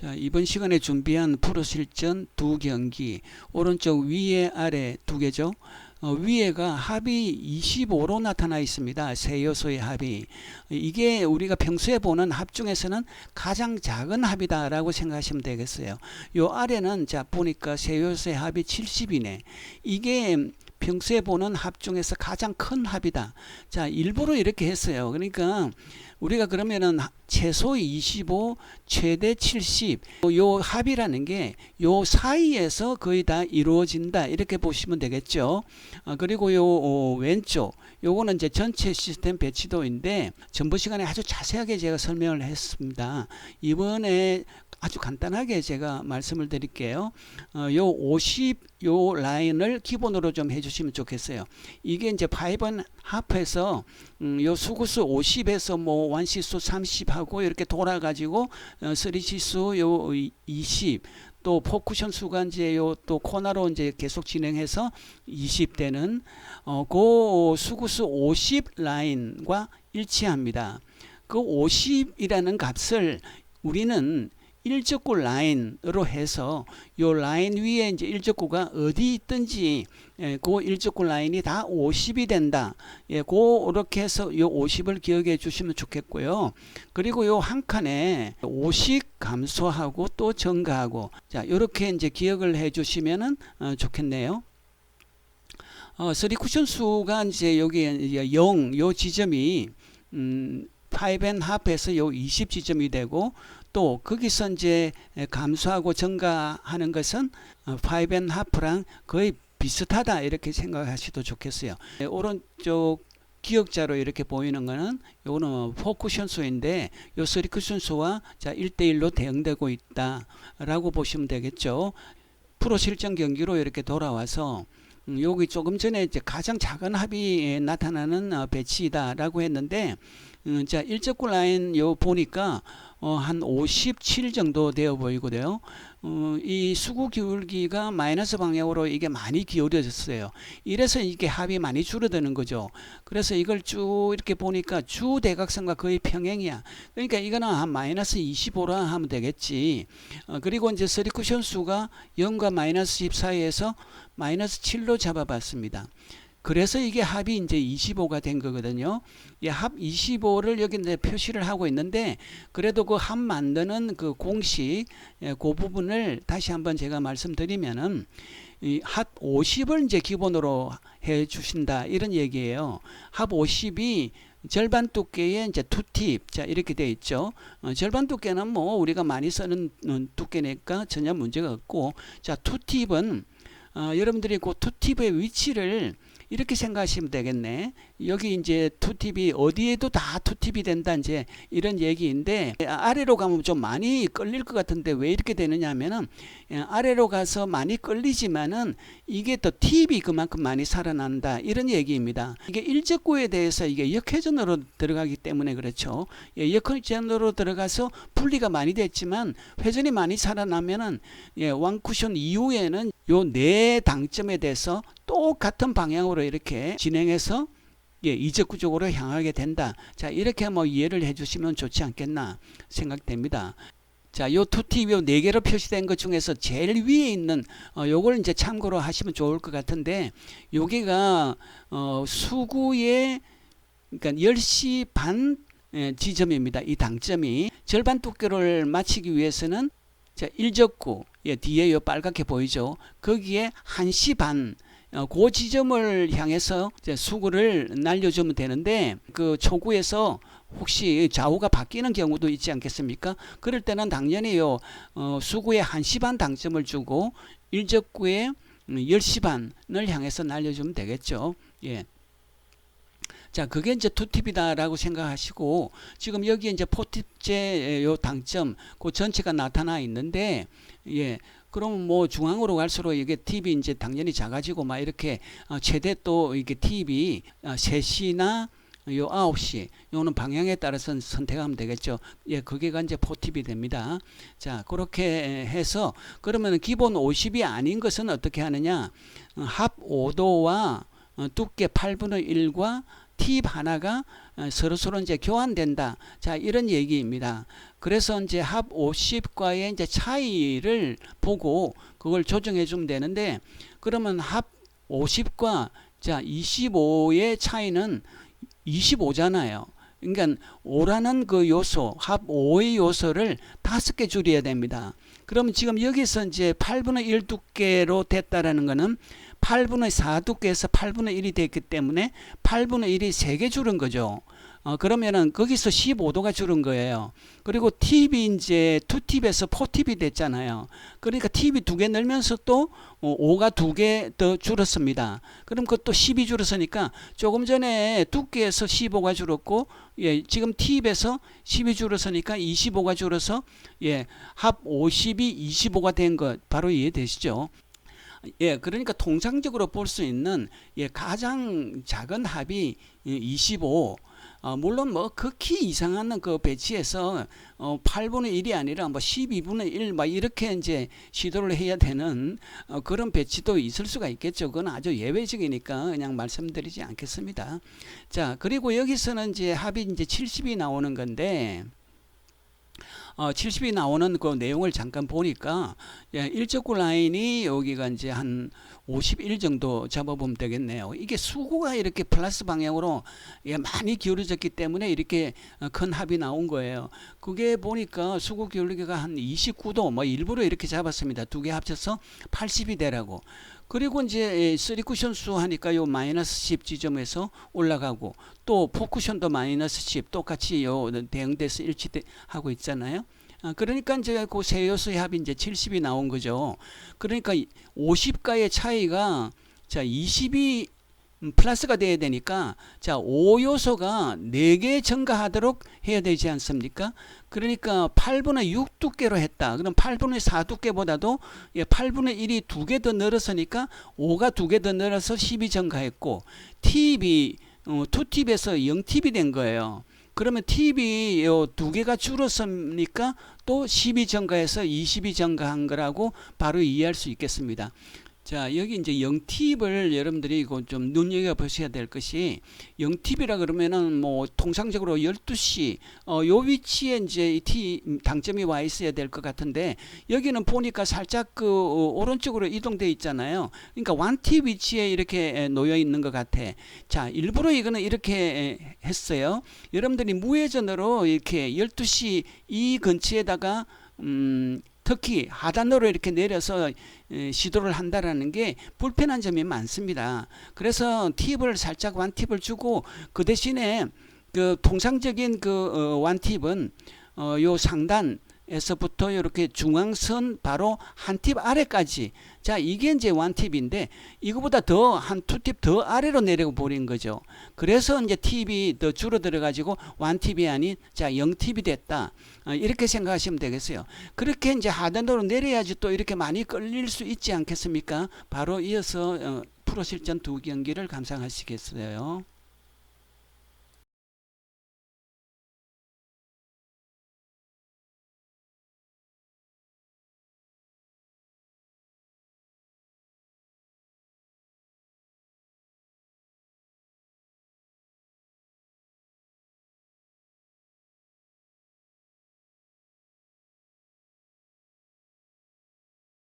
자, 이번 시간에 준비한 프로 실전 두 경기. 오른쪽 위에 아래 두 개죠. 어, 위에가 합이 25로 나타나 있습니다. 세 요소의 합이. 이게 우리가 평소에 보는 합 중에서는 가장 작은 합이다라고 생각하시면 되겠어요. 요 아래는 자 보니까 세 요소의 합이 70이네. 이게 평소에 보는 합 중에서 가장 큰 합이다. 자, 일부러 이렇게 했어요. 그러니까 우리가 그러면은 최소 25, 최대 70. 요 합이라는 게 요 사이에서 거의 다 이루어진다. 이렇게 보시면 되겠죠. 어, 그리고 요 어, 왼쪽 요거는 이제 전체 시스템 배치도인데 전부 시간에 아주 자세하게 제가 설명을 했습니다. 이번에 아주 간단하게 제가 말씀을 드릴게요. 어, 요 50, 요 라인을 기본으로 좀 해주시면 좋겠어요. 이게 이제 파이번 합해서 음, 요 수구수 50에서 뭐 완시수 30하고 이렇게 돌아가지고 어, 쓰리시수 요 20. 또 포쿠션 수가 이제 요 또 코너로 이제 계속 진행해서 20대는 어, 그 수구수 50 라인과 일치합니다. 그 50이라는 값을 우리는 일적구 라인으로 해서 요 라인 위에 이제 일적구가 어디 있든지 예, 그 일적구 라인이 다 50이 된다. 예, 그렇게 해서 요 50을 기억해 주시면 좋겠고요. 그리고 요 한 칸에 50 감소하고 또 증가하고 자, 요렇게 이제 기억을 해 주시면은 어, 좋겠네요. 어, 쓰리 쿠션 수가 이제 여기 0, 요 지점이 음, 5앤 합에서 요 20 지점이 되고 또 거기서 이제 감소하고 증가하는 것은 5앤 하프랑 거의 비슷하다 이렇게 생각하셔도 좋겠어요. 네, 오른쪽 기억자로 이렇게 보이는 거는 요거는 포쿠션 수인데 요 쓰리쿠션 수와 자 1대1로 대응되고 있다라고 보시면 되겠죠. 프로 실전 경기로 이렇게 돌아와서 음, 여기 조금 전에 이제 가장 작은 합이 나타나는 어, 배치이다라고 했는데 음, 자 일적구 라인 요 보니까 어, 한 57 정도 되어 보이고요. 어, 이 수구 기울기가 마이너스 방향으로 이게 많이 기울어졌어요. 이래서 이게 합이 많이 줄어드는 거죠. 그래서 이걸 쭉 이렇게 보니까 주 대각선과 거의 평행이야. 그러니까 이거는 한 마이너스 25라 하면 되겠지. 어, 그리고 이제 서리쿠션 수가 0과 마이너스 10 사이에서 마이너스 7로 잡아봤습니다. 그래서 이게 합이 이제 25가 된 거거든요. 이 합 25를 여기 이제 표시를 하고 있는데 그래도 그 합 만드는 그 공식 예, 그 부분을 다시 한번 제가 말씀드리면은 이합 50을 이제 기본으로 해 주신다 이런 얘기예요. 합 50이 절반 두께의 이제 투팁 자 이렇게 돼 있죠. 어, 절반 두께는 뭐 우리가 많이 쓰는 음, 두께니까 전혀 문제가 없고 자 투팁은 어, 여러분들이 그 투팁의 위치를 이렇게 생각하시면 되겠네. 여기 이제 투팁이 어디에도 다 투팁이 된다 이제 이런 얘기인데 아래로 가면 좀 많이 끌릴 것 같은데 왜 이렇게 되느냐 하면은 예, 아래로 가서 많이 끌리지만은 이게 또 팁이 그만큼 많이 살아난다 이런 얘기입니다. 이게 일적구에 대해서 이게 역회전으로 들어가기 때문에 그렇죠. 예, 역회전으로 들어가서 분리가 많이 됐지만 회전이 많이 살아나면은 예, 왕쿠션 이후에는 요 네 당점에 대해서 똑같은 방향으로 이렇게 진행해서 예, 이적 구적으로 향하게 된다. 자, 이렇게 뭐 이해를 해 주시면 좋지 않겠나 생각됩니다. 자, 요 투팁 요네 개로 표시된 것 중에서 제일 위에 있는 어 요걸 이제 참고로 하시면 좋을 것 같은데 여기가 어 수구의 그러니까 10시 반 예, 지점입니다. 이 당점이 절반 두께를 맞추기 위해서는 자, 일적구 예, 뒤에 요 빨갛게 보이죠. 거기에 1시 반 어, 그 지점을 향해서 수구를 날려주면 되는데 그 초구에서 혹시 좌우가 바뀌는 경우도 있지 않겠습니까? 그럴 때는 당연히요 어, 수구에 한 시 반 당점을 주고 일적구에 10시 반을 향해서 날려주면 되겠죠. 예. 자, 그게 이제 투팁이다라고 생각하시고 지금 여기에 이제 포팁제 요 당점 그 전체가 나타나 있는데 예. 그럼 뭐 중앙으로 갈수록 이게 팁이 이제 당연히 작아지고 막 이렇게 어, 최대 또 이게 팁이 어, 3시나 요 9시 요는 방향에 따라서 선택하면 되겠죠. 예, 그게가 이제 포팁이 됩니다. 자, 그렇게 해서 그러면 기본 50이 아닌 것은 어떻게 하느냐? 어, 합 5도와 어, 두께 8분의 1과 팁 하나가 어, 서로 서로 이제 교환된다. 자, 이런 얘기입니다. 그래서 이제 합 50과의 이제 차이를 보고 그걸 조정해 주면 되는데 그러면 합 50과 자 25의 차이는 25잖아요. 그러니까 5라는 그 요소, 합 5의 요소를 다섯 개 줄여야 됩니다. 그러면 지금 여기서 이제 8분의 1 두께로 됐다라는 거는 8분의 4 두께에서 8분의 1이 됐기 때문에 8분의 1이 3개 줄은 거죠. 어, 그러면은 거기서 15도가 줄은 거예요. 그리고 팁이 이제 2팁에서 4팁이 됐잖아요. 그러니까 팁이 두개 늘면서 또 어, 5가 두 개 더 줄었습니다. 그럼 그것도 10이 줄었으니까 조금 전에 두께에서 15가 줄었고 예, 지금 팁에서 10이 줄었으니까 25가 줄어서 예, 합 50이 25가 된 것 바로 이해되시죠? 예, 그러니까 통상적으로 볼 수 있는 예, 가장 작은 합이 25. 어, 물론 뭐 극히 이상한 그 배치에서 어, 8분의 1이 아니라 뭐 12분의 1 막 이렇게 이제 시도를 해야 되는 어, 그런 배치도 있을 수가 있겠죠. 그건 아주 예외적이니까 그냥 말씀드리지 않겠습니다. 자, 그리고 여기서는 이제 합이 이제 70이 나오는 건데 어, 70이 나오는 그 내용을 잠깐 보니까 예, 일적구 라인이 여기가 이제 한 51 정도 잡아보면 되겠네요. 이게 수구가 이렇게 플러스 방향으로 예, 많이 기울어졌기 때문에 이렇게 어, 큰 합이 나온 거예요. 그게 보니까 수구 기울기가 한 29도 뭐 일부러 이렇게 잡았습니다. 두 개 합쳐서 80이 되라고. 그리고 이제 3쿠션 수 하니까 요 마이너스 10 지점에서 올라가고 또 포쿠션도 마이너스 10 똑같이 요 대응돼서 일치하고 있잖아요. 아, 그러니까 이제 그 세 요소의 합이 이제 70이 나온 거죠. 그러니까 50가의 차이가 자 20이 음, 플러스가 돼야 되니까 자 5요소가 4개 증가하도록 해야 되지 않습니까? 그러니까 8분의 6 두께로 했다. 그럼 8분의 4 두께보다도 예, 8분의 1이 두개더 늘었으니까 5가 두개더 늘어서 10이 증가했고 팁이 어, 2팁에서 0팁이 된 거예요. 그러면 팁이 두 개가 줄었으니까 또 10이 증가해서 20이 증가한 거라고 바로 이해할 수 있겠습니다. 자, 여기 이제 0팁을 여러분들이 좀 눈여겨 보셔야 될 것이 0팁이라 그러면은 뭐 통상적으로 12시 어, 요 위치에 이제 이 T 당점이 와 있어야 될 것 같은데 여기는 보니까 살짝 그 어, 오른쪽으로 이동돼 있잖아요. 그러니까 1팁 위치에 이렇게 놓여 있는 것 같아. 자, 일부러 이거는 이렇게 했어요. 여러분들이 무회전으로 이렇게 12시 이 근처에다가 음 특히 하단으로 이렇게 내려서 시도를 한다라는 게 불편한 점이 많습니다. 그래서 팁을 살짝 완 팁을 주고 그 대신에 그 통상적인 그 완 팁은 어 요 상단 에서부터 이렇게 중앙선 바로 한 팁 아래까지. 자 이게 이제 원팁인데 이거보다 더 한 두 팁 더 아래로 내려 버린 거죠. 그래서 이제 팁이 더 줄어들어 가지고 원팁이 아닌 자 0팁이 됐다. 어, 이렇게 생각하시면 되겠어요. 그렇게 이제 하단으로 내려야지 또 이렇게 많이 끌릴 수 있지 않겠습니까? 바로 이어서 어, 프로 실전 두 경기를 감상하시겠어요